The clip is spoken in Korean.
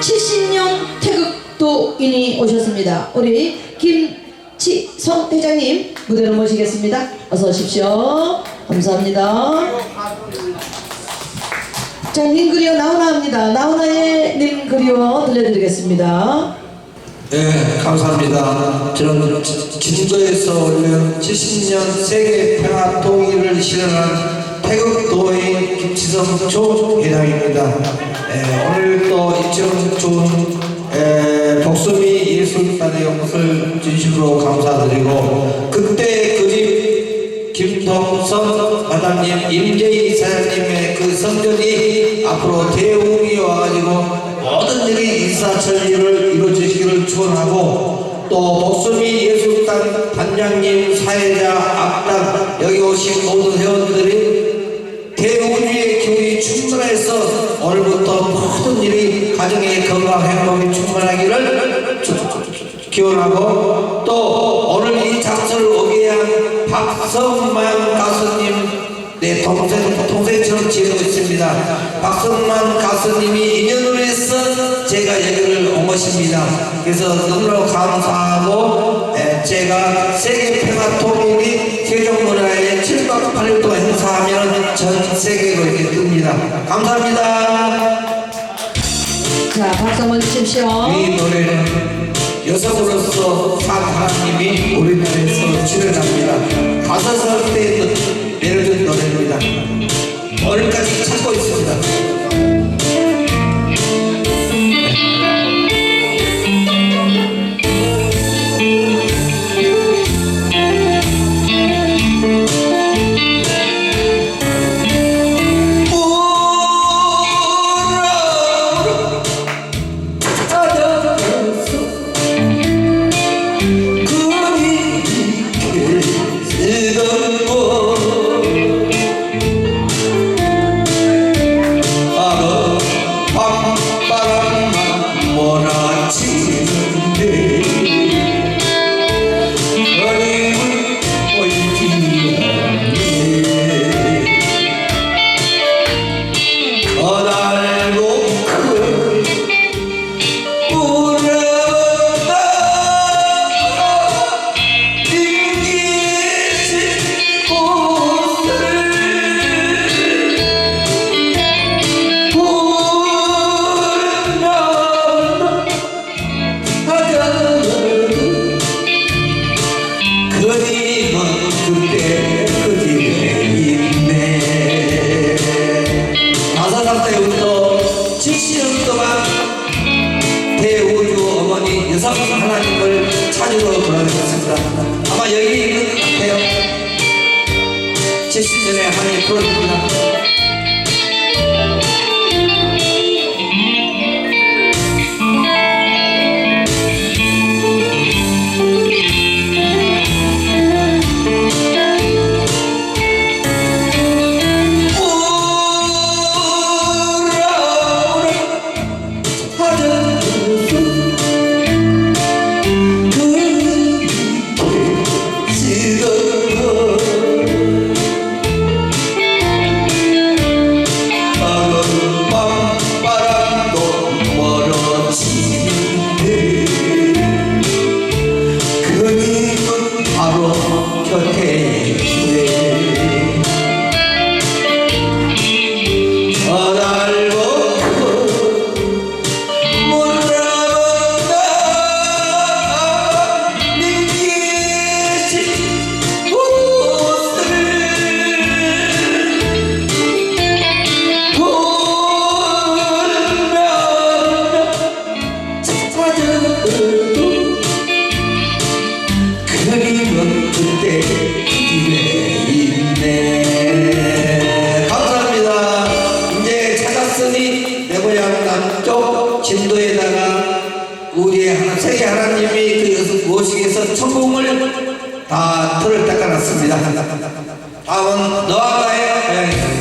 70년 태극도인이 오셨습니다. 우리 김치성 회장님 무대로 모시겠습니다. 어서 오십시오. 감사합니다. 자, 님 그리워 나오나 합니다. 나오나의 님 그리워 들려드리겠습니다. 네, 감사합니다. 저는 지- 진도에서 올려 70년 세계 평화 통일을 실현한 태극도의 김치성 조회장입니다. 예, 오늘 또 이처럼 좋은 예, 복수미 예술단의 것을 진심으로 감사드리고 그때 그집 김동선 마담님, 임재희 사장님의 그 성전이 앞으로 대웅이 와가지고 모든 일이 일사천리를 이루어지기를 축원하고 또 복수미 예술단 단장님, 사회자, 앞당 여기 오신 모든 회원들이 대우주의 기운이 충만해서 오늘부터 모든 일이 가정의 건강 행복이 주- 기원하고 또 오늘 이 장소를 오게 한 박성만 가수님 내 동생, 동생처럼 지내고 있습니다. 박성만 가수님이 인연을 해서 제가 여기를 온 것입니다. 그래서 너무나 감사하고 에, 제가 세계 평화 통일이 세종문화의 7박 8일 동안 행사하면 전 세계로 이렇게 뜹니다. 감사합니다. 자, 박수 한번 주십시오. 이 노래는 여성으로서 산 하나님이 우리나라에서 출연합니다. 다섯 살 때에도 찾으러 돌아다녔습니다. 아마 여기 있는 것 같아요. 70년의 하나님 프로입니다 세계 하나님이 그 여섯 모시게서 천공을 다 틀을 닦아놨습니다. 다음은 너와 나의 고향입니다